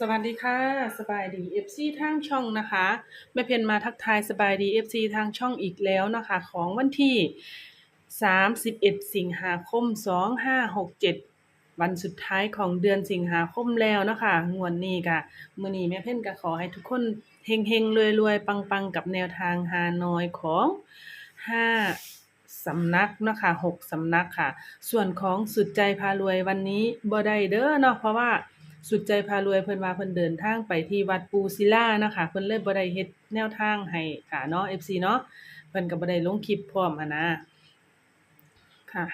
สวัสดีค่ะ สบายดี FC ทางช่องนะคะแม่เพนมาทักทายสบายดี FC ทางช่องอีกแล้วนะคะ ของวันที่31สิงหาคม2567วันสุดท้ายของเดือนสิงหาคมแล้วนะคะงวดนี้ค่ะมื้อนี้แม่เพนก็ขอให้ทุกคนเฮงๆรวยๆปังๆกับแนวทางฮานอยของ5สำนักนะคะ6สำนักค่ะ ส่วนของสุดใจพารวยวันนี้บ่ได้เด้อเนาะเพราะว่า สุดใจพารวยเพิ่นว่าเพิ่นเดินทางไปที่วัดปูศิลานะคะเพิ่นเลยบ่ได้เฮ็ดแนวทางให้ค่ะเนาะ FC เนาะเพิ่นก็บ่ได้ลงคลิปพร้อมหันนะค่ะ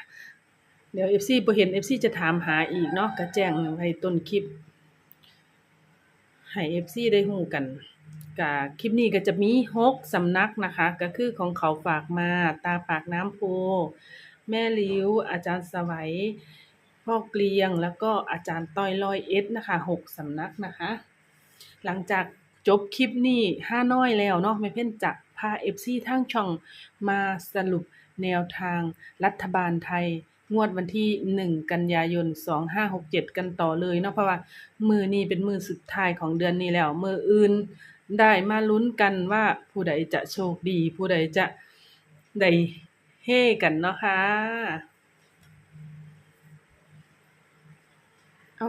เดี๋ยว FC บ่เห็น FC จะถามหาอีกเนาะก็แจ้งไว้ต้นคลิปให้ FC ได้ฮู้กันก็คลิปนี้ก็จะมี6สำนักนะคะ ก็คือของเขาฝากมาตาปากน้ำโพ แม่ลิ้ว อาจารย์สวัย พ่อเกลียง แล้วก็อาจารย์ต้อยร้อยเอ็ดนะคะหกสำนักนะคะ หลังจากจบคลิปนี้ห้าน้อยแล้วเนาะแม่เพ่นจะพาเอฟซีทั้งช่องมาสรุปแนวทางรัฐบาลไทย งวดวันที่หนึ่งกันยายนสองห้าหกเจ็ดกันต่อเลยเนาะเพราะว่า มือนี้เป็นมือสุดท้ายของเดือนนี้แล้ว มืออื่นได้มาลุ้นกันว่าผู้ใดจะโชคดี ผู้ใดจะได้เฮกันเนาะค่ะอา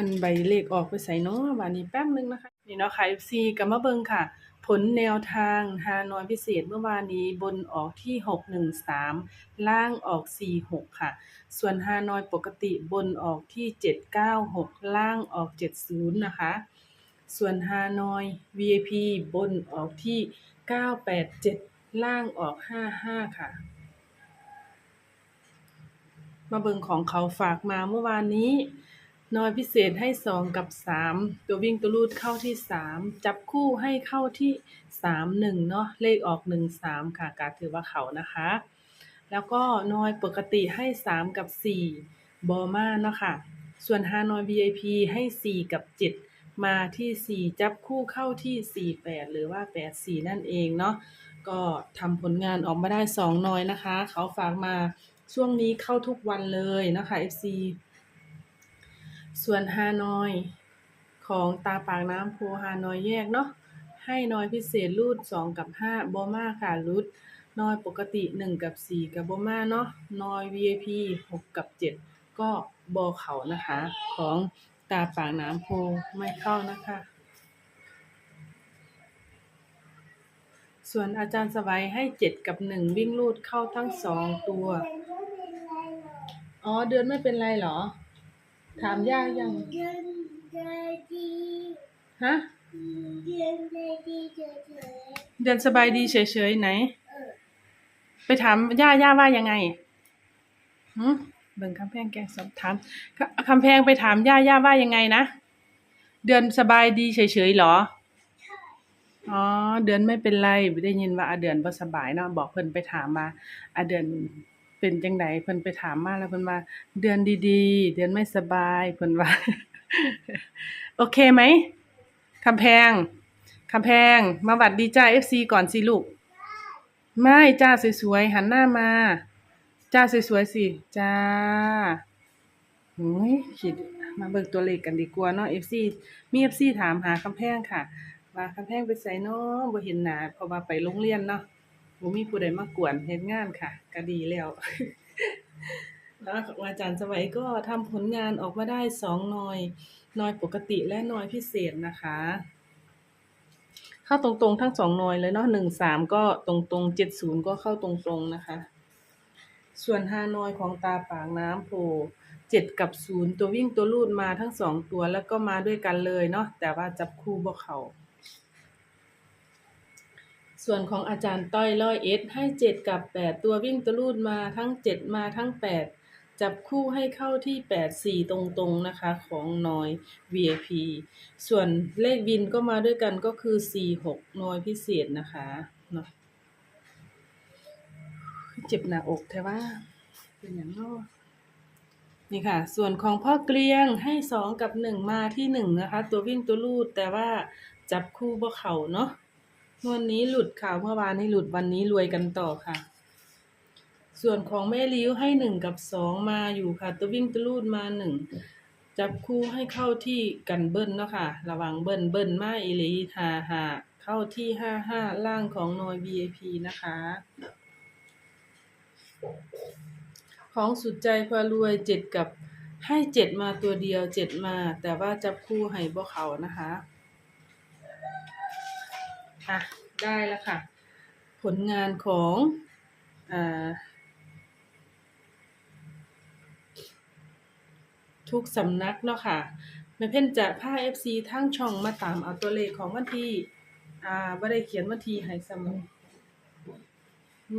มันใบเลขออกไปใส่เนาะบาดนี้แป๊บนึงนะคะ นี่เนาะค่ะ FC ก็มาเบิงค่ะ ผลแนวทางฮานอยพิเศษเมื่อวานนี้บนออกที่ 613 ล่างออก 46 ค่ะ ส่วนฮานอยปกติบนออกที่ 796 ล่างออก 70 นะคะ ส่วนฮานอย VIP บนออกที่ 987 ล่างออก 55 ค่ะมาเบิงของเขาฝากมาเมื่อวานนี้ น้อยพิเศษให้สองกับสามตัววิ่งตัวรูดเข้าที่สามจับคู่ให้เข้าที่สามหนึ่งเนาะเลขออกหนึ่งสามค่ะการถือว่าเขานะคะ แล้วก็น้อยปกติให้สามกับสี่บอมาเนาะค่ะ ส่วนฮานอย VIP ให้สี่กับเจ็ดมาที่สี่จับคู่เข้าที่สี่แปดหรือว่าแปดสี่นั่นเองเนาะก็ทำผลงานออกมาได้สองน้อยนะคะ เขาฝากมาช่วงนี้เข้าทุกวันเลยนะคะ FC ส่วนฮานอยของตาปากน้ำโพฮานอยแยกเนาะให้นอยพิเศษรูด2กับ5บอมาค่ะรูดนอยปกติ1กับ4กับบอมาเนาะนอย VIP 6กับ7ก็บอเขานะคะ ของตาปากน้ำโพไม่เข้านะคะ ส่วนอาจารย์สวัยให้7กับ1วิ่งรูดเข้าทั้ง2ตัว อ๋อเดือนไม่เป็นไรเหรอ ถามย่ายังเดือนใจดีฮะเดือนใจดีเฉยเดือนสบายดีเฉยๆไหนๆเออไปถามย่าย่าว่ายังไงหืมเบิ่งคำแพงแกสอบถามคคำแพงไปถามย่าย่าว่ายังไงนะ เดือนสบายดีเฉยๆเหรอ อ๋อ เดือนไม่เป็นไรได้ยินว่าอาเดือนบ่สบายเนาะบอกเพิ่นไปถามมาอาเดือน เป็นจังไดเพิ่นไปถามมาแล้วเพิ่นว่าเดือนดีๆ เดือนไม่สบายเพิ่นว่า โอเคไหมคำแพงคำแพง มาหวัดดีจ้า FC ก่อนสิลูก ไม่จ้าสวยๆหันหน้ามา จ้าสวยๆสิจ้าโอ้ยคิดมาเบิกตัวเลขกันดีกว่าเนาะ FC มี FC ถามหาคำแพงค่ะ ว่าคำแพงไปไสเนาะบ่เห็นหน้าเพราะว่าไปโรงเรียนเนาะ บ่มีผู้ใดมากวนเฮ็ดงานค่ะ ก็ดีแล้ว แล้วอาจารย์สวัยก็ทำผลงานออกมาได้สองหน่อยหน่อยปกติและหน่อยพิเศษนะคะ เข้าตรงๆทั้งสองหน่วยเลยเนาะหนึ่งสามก็ตรงๆเจ็ดศูนย์ก็เข้าตรงๆนะคะ ส่วนฮานอยของตาปากน้ำโผล่เจ็ดกับศูนย์ตัววิ่งตัวลูดมาทั้งสองตัวแล้วก็มาด้วยกันเลยเนาะแต่ว่าจับคู่บ่เขา ส่วนของอาจารย์ต้อยร้อยเอสให้เจ็ดกับแปดตัววิ่งตัวลูดมาทั้งเจ็ดมาทั้งแปดจับคู่ให้เข้าที่แปดสี่ตรงๆ นะคะ ของนอย VIP ส่วนเลขบินก็มาด้วยกันก็คือ 46น้อยพิเศษนะคะเนาะเจ็บหน้าอกแต่ว่า เป็นอย่างนอนี่ค่ะ ส่วนของพ่อเกลียงให้สองกับหนึ่งมาที่หนึ่งนะคะ ตัววิ่งตัวลูดแต่ว่าจับคู่บ่เข่าเนาะ วันนี้หลุดข่าวเมื่อวานนี้หลุดวันนี้รวยกันต่อค่ะ ส่วนของแม่ลิ้วให้หนึ่งกับสองมาอยู่ค่ะ ตัววิ่งตัวลูดมาหนึ่งจับคู่ให้เข้าที่กันเบิ้ลเนาะค่ะ ระวังเบิ้ลเบิ้ลมาอีหลีหาหาเข้าที่ห้าห้าล่างของนอย VIP นะคะ ของสุดใจพารวยเจ็ดกับให้เจ็ดมาตัวเดียวเจ็ดมา แต่ว่าจับคู่ให้บ่เขานะคะ อะได้แล้วค่ะ ผลงานของอทุกสำนักเนาะค่ะแม่เพ่นจะพา FC ทั้งช่องมาตามเอาตัวเลขของวันที่อ่าบ่ได้เขียนวันที่ให้ซ้ำ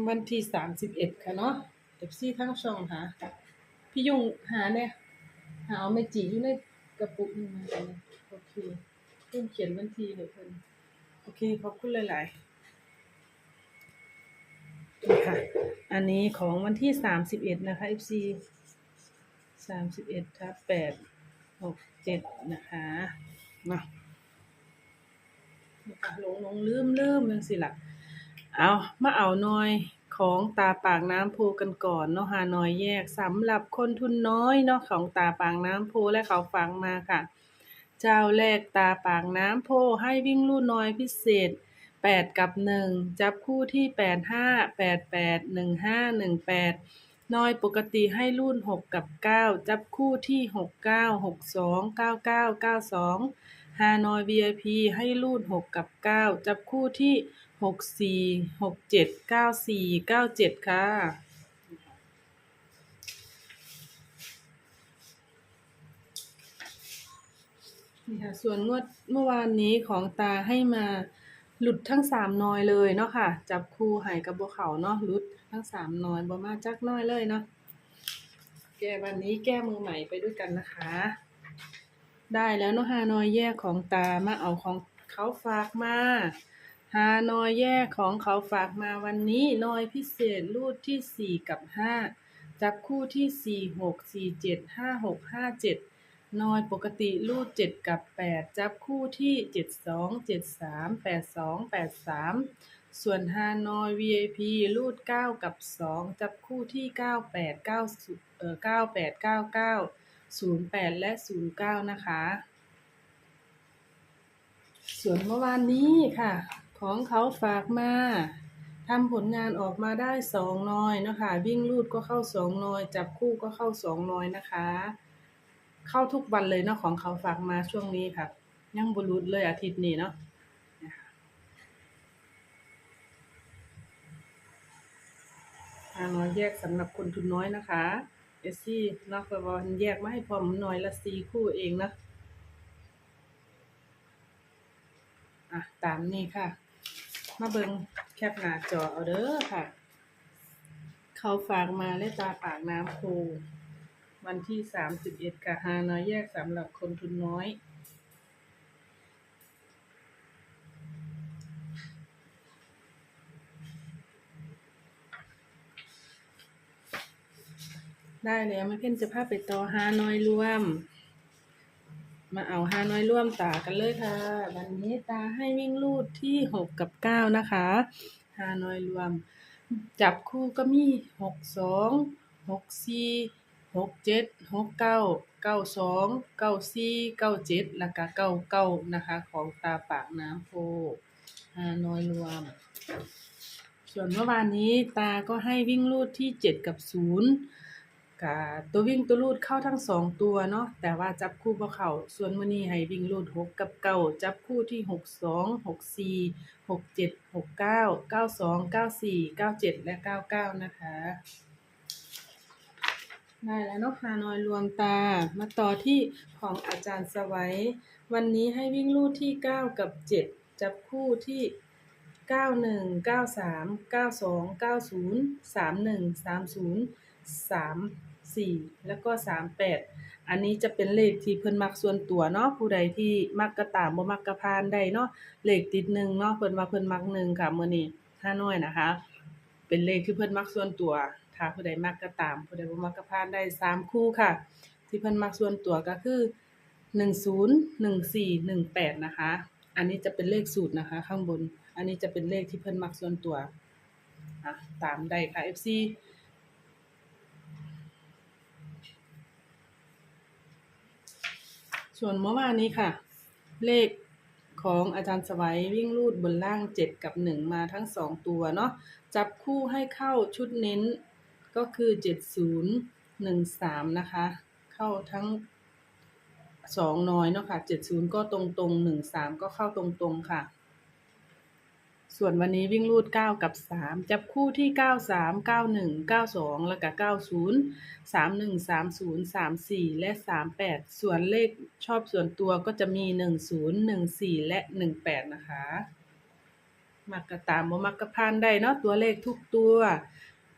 วันที่31ค่ะเนาะ FC ทั้งช่องค่ะพี่ยุงหาเนี่ยหาเอาเมจิอยู่ในกระปุกนี่มาโอเคเพิ่นเขียนบัญชีให้เพิ่น อเคขอบคุณหลายๆนี่ค่ะ อันนี้ของวันที่สามสิบเอ็ดนะคะ FC สามสิบเอ็ดทับแปดหกเจ็ดนะคะมานี่ค่ะหลงหลงลืมลืมยังสิล่ะเอามาเอาหน่อยของตาปากน้ำโพกันก่อนเนาะฮานอยแยกสำหรับคนทุนน้อยเนาะของตาปากน้ำโพและเขาฟังมาค่ะ เจ้าแรกตาปากน้ำโพให้วิ่งลู่น้อยพิเศษแปดกับหนึ่งจับคู่ที่แปดห้าแปดแปดหนึ่งห้าหนึ่งแปดน้อยปกติให้รุ่นหกกับเก้าจับคู่ที่หกเก้าหกสองเก้าเก้าเก้าสองฮานอย VIP ให้รุ่นหกกับเก้าจับคู่ที่หกสี่หกเจ็ดเก้าสี่เก้าเจ็ดค่ะ นี่ค่ะ ส่วนงวดเมื่อวานนี้ของตาให้มาหลุดทั้งสามนอยเลยเนาะค่ะ จับคู่หายกับบัวเขาเนาะหลุดทั้งสามนอยบ่มาจักน้อยเลยเนาะแก้วันนี้แก้มือใหม่ไปด้วยกันนะคะ ได้แล้วเนาะฮานอยแยกของตามาเอาของเขาฝากมาฮานอยแยกของเขาฝากมาวันนี้นอยพิเศษรูดที่สี่กับห้าจับคู่ที่สี่หกสี่เจ็ดห้าหกห้าเจ็ด นอยปกติรูดเจ็ดกับแปดจับคู่ที่เจ็ดสองเจ็ดสามแปดสองแปดสามส่วนฮานอย VIP รูดเก้ากับสองจับคู่ที่เก้าแปดเก้าเอ่อเก้าแปดเก้าเก้าศูนย์แปดและศูนย์เก้านะคะ ส่วนเมื่อวานนี้ค่ะ ของเขาฝากมาทำผลงานออกมาได้สองนอยนะคะ วิ่งลูดก็เข้าสองนอย จับคู่ก็เข้าสองนอยนะคะ เข้าทุกวันเลยเนาะของเขาฝากมาช่วงนี้ค่ะ ยังบรุษเลยอาทิตย์นี้เนาะนะคะทางน้อยแยกสำหรับคนทุนน้อยนะคะเอสซี่นอกจากแยกมาให้พอมหน่อยละสี่คู่เองนะอะตามนี้ค่ะ มาเบิงแคปหน้าจอเอาเด้อค่ะ เขาฝากมาเลขตาปากน้ำโพ วันที่สามสิบเอ็ดกะฮานอยแยกสำหรับคนทุนน้อย ได้แล้วม่เพ่นจะพาไปต่อฮานอยรวม มาเอาฮานอยร่วมตากันเลยค่ะ วันนี้ตาให้วิ่งลูดที่หกกับเก้านะคะฮานอยรวม จับคู่ก็มีหกสองหกสี่ หกเจ็ดหกเก้าเก้าสองเก้าสี่เก้าเจ็ดแล้วก็เก้าเก้านะคะ ของตาปากน้ำโพฮานอยรวม ส่วนเมื่อวานนี้ตาก็ให้วิ่งลูดที่เจ็ดกับศูนย์กะตัววิ่งตัวลูดเข้าทั้งสองตัวเนาะแต่ว่าจับคู่บ่เข้าส่วนมื้อนี้ให้วิ่งลูดหกกับเก้าจับคู่ที่หกสองหกสี่หกเจ็ดหกเก้าเก้าสองเก้าสี่เก้าเจ็ดและเก้าเก้านะคะ ได้แล้วนาะฮานอยรวมตา มาต่อที่ของอาจารย์สวัย วันนี้ให้วิ่งลูดที่เก้ากับเจ็ดจับคู่ที่เก้าหนึ่งเก้าสามเก้าสองเก้าศูนย์สามหนึ่งสามศูนย์สามสี่แล้วก็สามแปดอันนี้จะเป็นเลขที่เพิ่นมักส่วนตัวเนาะผู้ใดที่มักกระตามบ่มักกระพานได้เนาะเลขติดหนึ่งเนาะเพิ่นว่าเพิ่นมักหนึ่งค่ะมื้อนี้ห้าน้อยนะคะ เป็นเลขที่เพิ่นมักส่วนตัว ถ้าผู้ใดมักกระตาม ผู้ใดบ่มักกระพานได้สามคู่ค่ะ ที่เพิ่นมักส่วนตัวก็คือหนึ่งศูนย์หนึ่งสี่หนึ่งแปดนะคะ อันนี้จะเป็นเลขสูตรนะคะ ข้างบน อันนี้จะเป็นเลขที่เพิ่นมักส่วนตัวตามได้ค่ะ FC ส่วนเมื่อวานนี้ค่ะ เลข ของอาจารย์สวัยวิ่งรูดบนล่าง 7 กับ 1 มาทั้ง 2 ตัวเนาะจับคู่ให้เข้าชุดเน้นก็คือ 7013 นะคะ เข้าทั้ง 2 น้อยเนาะค่ะ70 ก็ตรงตรงๆ 13 ก็เข้าตรงตรงๆค่ะ ส่วนวันนี้วิ่งรูด 9 กับ 3 จับคู่ที่ 93 91 92 แล้วก็90 31 30 34 และ 38 ส่วนเลขชอบส่วนตัวก็จะมี 10 14 และ 18 นะคะมักกะตามบ่มักกะพานได้เนาะตัวเลขทุกตัว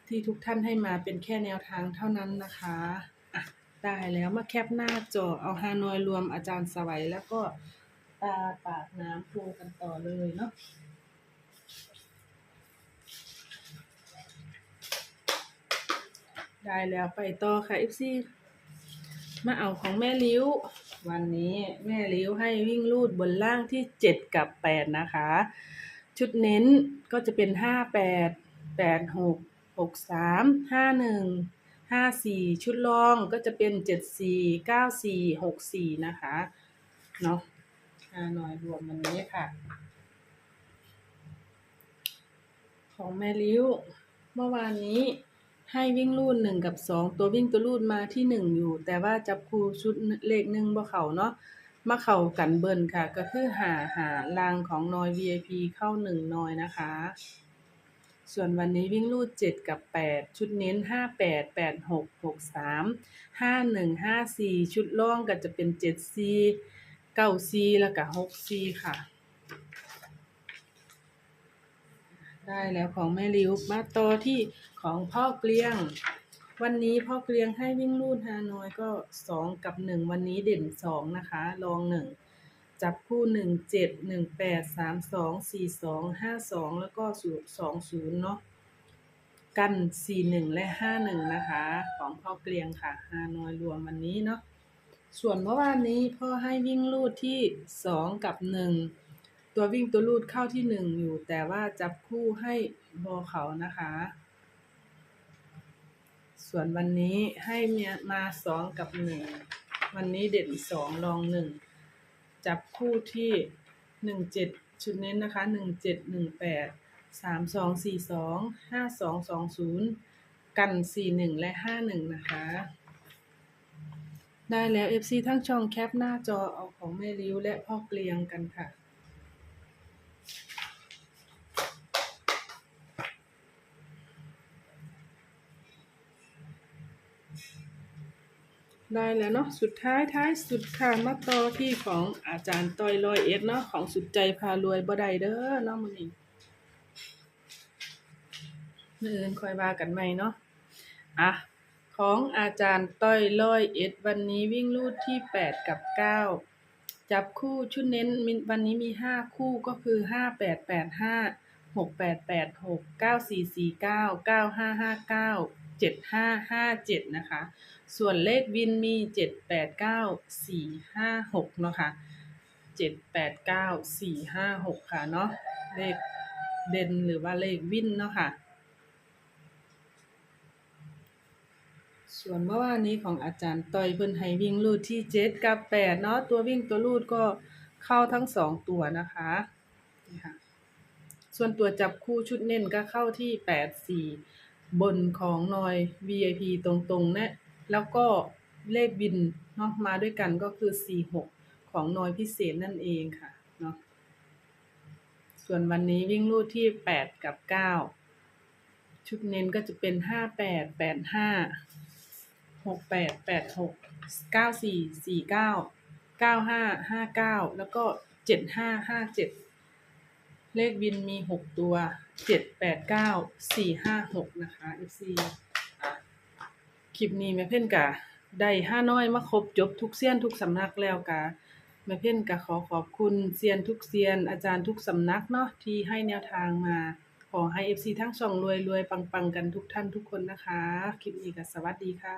ที่ทุกท่านให้มาเป็นแค่แนวทางเท่านั้นนะคะอะได้แล้วมาแคปหน้าจอเอาฮานอยรวมอาจารย์สวัยแล้วก็ตาปากน้ำโพกันต่อเลยเนาะ ได้แล้วไปต่อค่ะ FC มาเอาของแม่ลิ้ว วันนี้แม่ลิ้วให้วิ่งลูดบนล่างที่7กับ8นะคะ ชุดเน้นก็จะเป็น58 86 63 51 54ชุดรองก็จะเป็น74 94 64นะคะเนาะอาหน่อยรวมวันนี้ค่ะ ของแม่ลิ้ว เมื่อวานนี้ ให้วิ่งรูดหนึ่งกับสองตัววิ่งตัวรูดมาที่หนึ่งอยู่ แต่ว่าจับคู่ชุดเลขหนึ่งบ่เขาเนาะมาเข้ากันเบิ่นค่ะ ก็คือหาหารางของนอย VIP เข้าหนึ่งนอยนะคะ ส่วนวันนี้วิ่งรูดเจ็ดกับแปดชุดเน้นห้าแปดแปดหกหกสามห้าหนึ่งห้าสี่ชุดล่องก็จะเป็นเจ็ดซีเก้าซีแล้วก็หกซีค่ะได้แล้วของแม่ริวมาต่อที่ ของพ่อเกลียง วันนี้พ่อเกลียงให้วิ่งรูดฮานอยก็สองกับหนึ่งวันนี้เด่นสองนะคะรองหนึ่งจับคู่หนึ่งเจ็ดหนึ่งแปดสามสองสี่สองห้าสองแล้วก็ศูนย์สองศูนย์เนาะกันสี่หนึ่งและห้าหนึ่งนะคะ ของพ่อเกลียงค่ะฮานอยรวมวันนี้เนาะส่วนเมื่อวานนี้พ่อให้วิ่งรูดที่สองกับหนึ่งตัววิ่งตัวลูดเข้าที่หนึ่งอยู่ แต่ว่าจับคู่ให้บอเขานะคะ ส่วนวันนี้ให้เมียมาสองกับหนึ่งวันนี้เด่นสองรองหนึ่งจับคู่ที่หนึ่งเจ็ดชุดเน้นนะคะหนึ่งเจ็ดหนึ่งแปดสามสองสี่สองห้าสองสองศูนย์กันสี่หนึ่งและห้าหนึ่งนะคะ ได้แล้ว FC ทั้งช่องแคปหน้าจอเอาของแม่ริ้วและพ่อเกลียงกันค่ะ ได้แล้วเนาะสุดท้ายท้ายสุดค่ะมาต่อที่ของอาจารย์ต้อยลอยเอ็ดเนาะของสุดใจพารวยบ่ได้เด้อเนาะมื้อนี้มื้ออื่นค่อยว่ากันใหม่เนาะอะของอาจารย์ต้อยลอยเอ็ดวันนี้วิ่งลูดที่ 8 กับ 9 จับคู่ชุดเน้นวันนี้มี 5 คู่ก็คือ 5 8 8 5 6 8 8 6 9 4 4 9 9 5 5 9 7 5 5 7นะคะ ส่วนเลขวินมีเจ็ดแปดเก้าสี่ห้าหกเนาะค่ะเจ็ดแปดเก้าสี่ห้าหกค่ะเนาะเลขเด่นหรือว่าเลขวินเนาะค่ะ ส่วนเมื่อวานนี้ของอาจารย์ต้อยเพิ่นให้วิ่งลูดที่เจ็ดกับแปดเนาะตัววิ่งตัวลูดก็เข้าทั้งสองตัวนะคะนี่ค่ะส่วนตัวจับคู่ชุดเน้นก็เข้าที่แปดสี่บนของนอย VIP ตรงๆนะ แล้วก็เลขบินเนาะมาด้วยกันก็คือ 46 ของนอยพิเศษนั่นเองค่ะเนาะส่วนวันนี้วิ่งลูดที่ 8 กับ 9 ชุดเน้นก็จะเป็น 58 85 68 86 94 49 95 59 แล้วก็ 75 57 เลขบินมี 6 ตัว 7 8 9 4 5 6 นะคะ FC อะค ลิปนี้แม่เพ่นกะได้ห้าน้อยมาครบจบทุกเซียนทุกสำนักแล้วกะแม่เพ่นกะขอขอบคุณเซียนทุกเซียน อาจารย์ทุกสำนักเนาะที่ให้แนวทางมา ขอให้ FC ทั้งช่องรวยรวยปังปังๆกันทุกท่านทุกคนนะคะ คลิปนี้ก็สวัสดีค่ะ